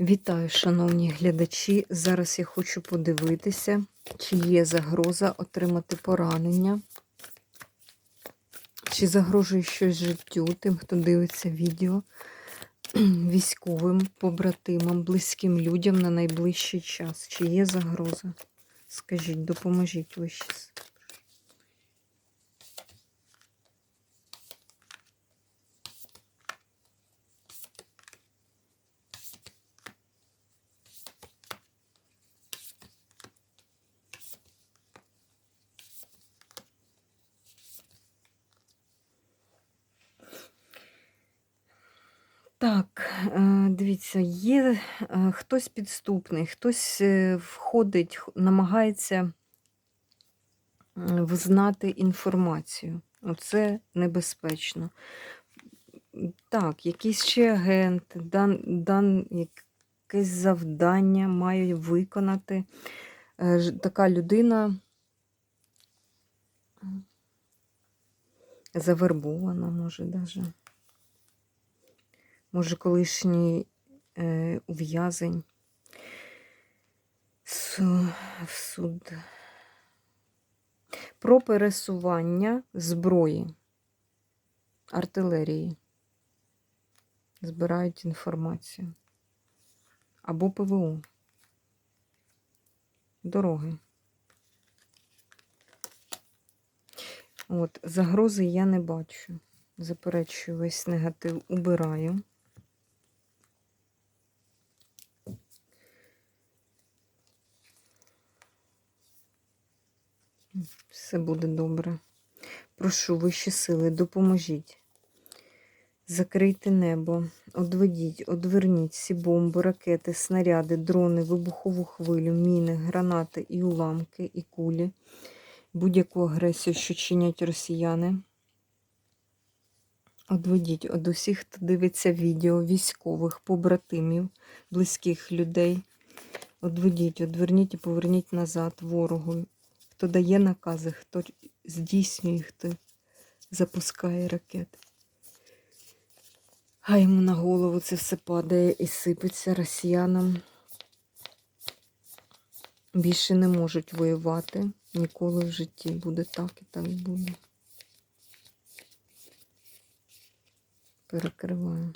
Вітаю, шановні глядачі. Зараз я хочу подивитися, чи є загроза отримати поранення, чи загрожує щось життю тим, хто дивиться відео військовим, побратимам, близьким людям на найближчий час. Чи є загроза? Скажіть, допоможіть ви щось. Так, е, дивіться, є е, хтось підступний, хтось е, входить, намагається взнати інформацію. Оце небезпечно. Так, якийсь ще агент, дан, дан якесь завдання має виконати. Така людина завербована, може, даже. Може, колишній е, ув'язень Су- суд. Про пересування зброї, артилерії. Збирають інформацію. Або ПВО. Дороги. От, загрози я не бачу. Заперечую весь негатив, убираю. Все буде добре. Прошу вищі сили, допоможіть. Закрийте небо, одведіть, одверніть всі бомби, ракети, снаряди, дрони, вибухову хвилю, міни, гранати і уламки, і кулі, будь-яку агресію, що чинять росіяни. Одведіть од усіх, хто дивиться відео, військових, побратимів, близьких людей. Одведіть, одверніть і поверніть назад ворогу. Хто дає накази, хто здійснює, хто запускає ракети. Хай йому на голову це все падає і сипеться росіянам. Більше не можуть воювати. Ніколи в житті буде так і так буде. Перекриваю.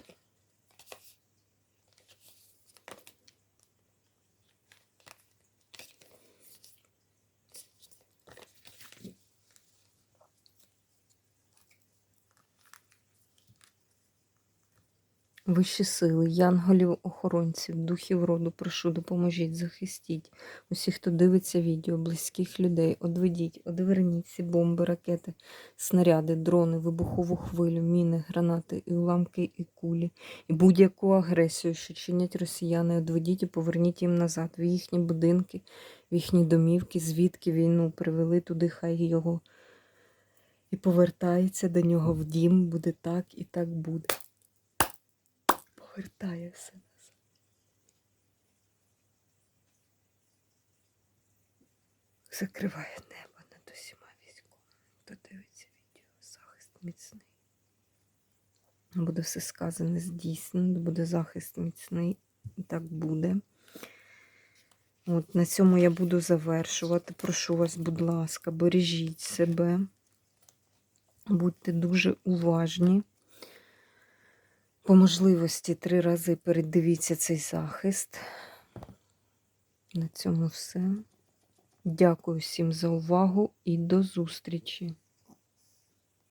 Вищі сили, янголів, охоронців, духів роду, прошу, допоможіть, захистіть. Усіх, хто дивиться відео, близьких людей, одведіть, одверніть ці бомби, ракети, снаряди, дрони, вибухову хвилю, міни, гранати, і уламки, і кулі, і будь-яку агресію, що чинять росіяни, одведіть і поверніть їм назад, в їхні будинки, в їхні домівки, звідки війну привели туди, хай його і повертається до нього в дім, буде так і так буде повертає все назад. Закриває небо над усіма військовими. Хто дивиться відео, захист міцний. Буде все сказане здійснено, буде захист міцний. І так буде. От, на цьому я буду завершувати. Прошу вас, будь ласка, бережіть себе. Будьте дуже уважні. По можливості три рази передивіться цей захист. На цьому все. Дякую всім за увагу і до зустрічі!